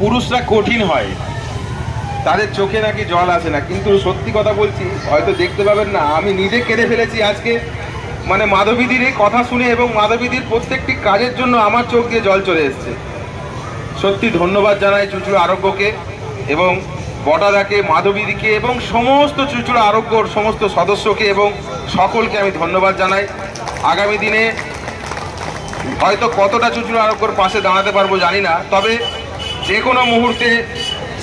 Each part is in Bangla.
পুরুষরা কঠিন হয়। তাদের চোখে নাকি জল আসে না। কিন্তু সত্যি কথা বলছি, হয়তো দেখতে পাবেন না, আমি নিজে কেঁদে ফেলেছি আজকে। মানে মাধবীদির এই কথা শুনে এবং মাধবীদির প্রত্যেকটি কাজের জন্য আমার চোখ দিয়ে জল চলে এসছে। সত্যি ধন্যবাদ জানাই চুচুড়া আরোগ্যকে এবং বটাদাকে, মাধবীদিকে এবং সমস্ত চুচুড়া আরোগ্যর সমস্ত সদস্যকে এবং সকলকে আমি ধন্যবাদ জানাই। আগামী দিনে হয়তো কতটা চুচুড়া আরোগ্যর পাশে দাঁড়াতে পারব জানি না, তবে যে কোনো মুহূর্তে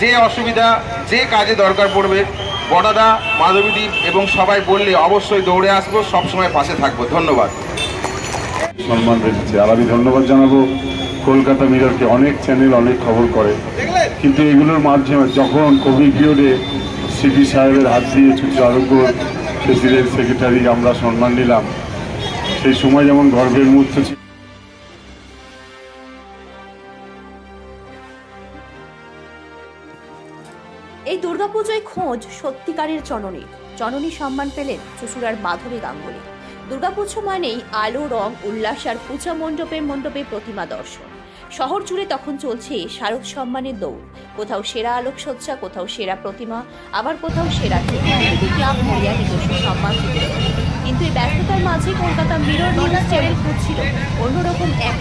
যে অসুবিধা, যে কাজে দরকার পড়বে, বড়াদা মাধবীদ্বীপ এবং সবাই বললে অবশ্যই দৌড়ে আসব, সবসময় পাশে থাকব। ধন্যবাদ। সম্মান রেখেছে। আর আমি ধন্যবাদ জানাব। কলকাতা মিররকে অনেক চ্যানেল অনেক খবর করে। কিন্তু এগুলোর মাধ্যমে যখন কোভিড পিরিয়ডে সিপি সাহেবের হাত দিয়ে চুচু আরোগ্য প্রেসিডেন্ট সেক্রেটারি আমরা সম্মান নিলাম, সেই সময় যেমন গর্বের মুহূর্ত ছিল এই দুর্গাপুজোয় খোঁজ সত্যিকারের জননীর জননী সম্মান পেলেন চুচুড়ার মাধবী গাঙ্গুলি। দুর্গাপুজো মানেই আলো, রং, উল্লাস আর পূজা মণ্ডপে মণ্ডপে প্রতিমা দর্শন। শহর জুড়ে তখন চলছে শারদ সম্মানের দৌড়। কোথাও সেরা আলোকসজ্জা কোথাও সেরা প্রতিমা আবার কোথাও সেরা ক্লাব মরিয়া নিজস্ব সম্মান কিন্তু এই ব্যস্ততার মাঝে কলকাতা মিরর নিউজ চ্যানেল খুঁজছিল। অন্যরকম এক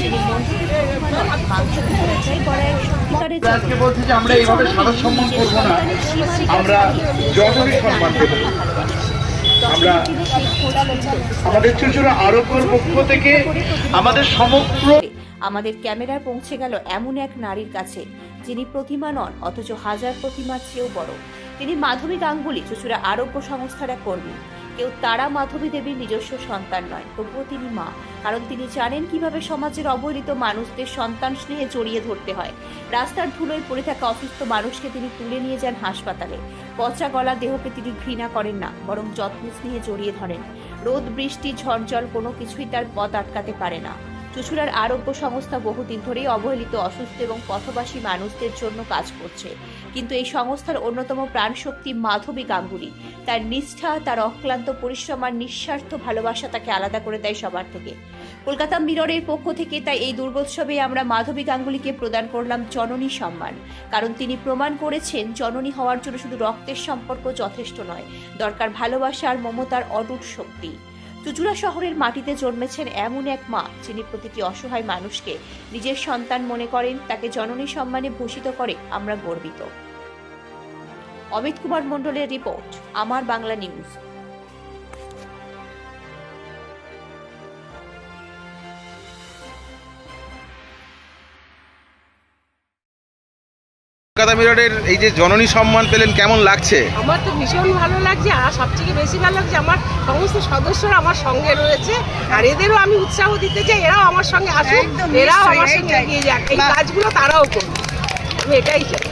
যিনি মণ্ডপের প্রতিমা নয়, মাংস পরিচয় করা এক সত্যিকারের আজকে বলছি যে আমরা এইভাবে সারদ সম্মান করব না। আমরা জননী সম্মান দেব। আমরা আমাদের চুচুড়া আরোগ্যর পক্ষ থেকে আমাদের সমগ্র আমাদের ক্যামেরা পৌঁছে গেল এমন এক নারীর কাছে, যিনি প্রতিমা নন, অথচ হাজার প্রতিমার চেয়েও বড়। তিনি মাধবী গাঙ্গুলি চুচুড়া আরোগ্য সংস্থার এক কর্মী। কেউ তারা মাধবী দেবীর নিজস্ব সন্তান নয়, তবুও তিনি মা। কারণ তিনি জানেন কীভাবে সমাজের অবহেলিত মানুষদের সন্তান স্নেহে জড়িয়ে ধরতে হয়। রাস্তার ধুলোয় পড়ে থাকা অসুস্থ মানুষকে তিনি তুলে নিয়ে যান হাসপাতালে। পচা গলা দেহকে তিনি ঘৃণা করেন না, বরং যত্ন স্নেহে জড়িয়ে ধরেন। রোদ, বৃষ্টি ঝড়জল কোনো কিছুই তার পথ আটকাতে পারে না। চুচুড়ার আরোগ্য সংস্থা বহুদিন ধরেই অবহেলিত, অসুস্থ এবং পথবাসী মানুষদের জন্য কাজ করছে। কিন্তু এই সংস্থার অন্যতম প্রাণশক্তি মাধবী গাঙ্গুলি। তার নিষ্ঠা, তার অক্লান্ত পরিশ্রম আর নিঃস্বার্থ ভালোবাসা তাকে আলাদা করে দেয় সবার থেকে। কলকাতা মিররের পক্ষ থেকে তাই এই দুর্গোৎসবে আমরা মাধবী গাঙ্গুলিকে প্রদান করলাম জননী সম্মান। কারণ তিনি প্রমাণ করেছেন, জননী হওয়ার জন্য শুধু রক্তের সম্পর্ক যথেষ্ট নয়, দরকার ভালোবাসা আর মমতার অটুট শক্তি। চুচুড়া শহরের মাটিতে জন্মেছেন এমন এক মা, যিনি প্রতিটি অসহায় মানুষকে নিজের সন্তান মনে করেন, তাকে জননী সম্মানে ভূষিত করে আমরা গর্বিত। অমিত কুমার মণ্ডলের রিপোর্ট, আমার বাংলা নিউজ। কলকাতা মিররের এই যে জননী সম্মান পেলেন কেমন লাগছে? আমার তো ভীষণ ভালো লাগছে আর সবথেকে বেশি ভালো লাগছে আমার সমস্ত সদস্যরা আমার সঙ্গে রয়েছে আর এদেরও আমি উৎসাহ দিতে চাই এরাও আমার সঙ্গে আসুক এরাও আমার সঙ্গে এগিয়ে যাক এই কাজগুলো তারাও করুক। আমি এটাই চাই।